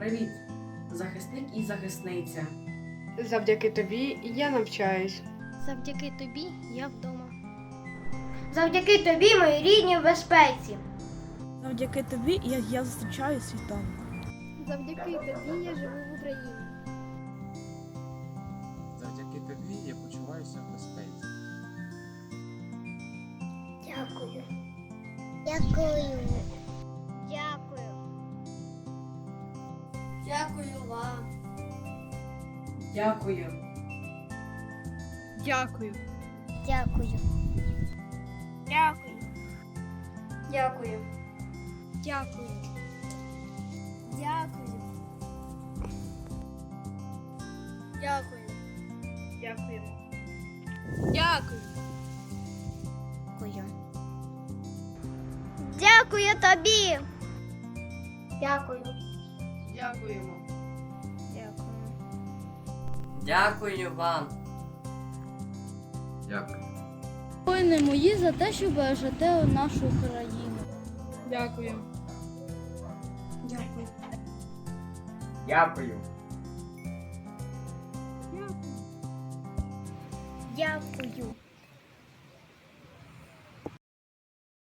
Привіт, захисник і захисниця. Завдяки тобі я навчаюсь. Завдяки тобі я вдома. Завдяки тобі, мої рідні, в безпеці. Завдяки тобі я, я зустрічаю світанок. Завдяки тобі я живу в Україні. Завдяки тобі я почуваюся в безпеці. Дякую. Дякую. Дякую. Дякую. Дякую. Дякую. Дякую. Дякую. Дякую. Дякую. Дякуємо. Дякую. Дякую тобі. Дякую. Дякуємо. Дякую. Вам. Дякую. Воїни мої за те, що бережете нашу Україну. Дякую. Дякую. Дякую. Дякую.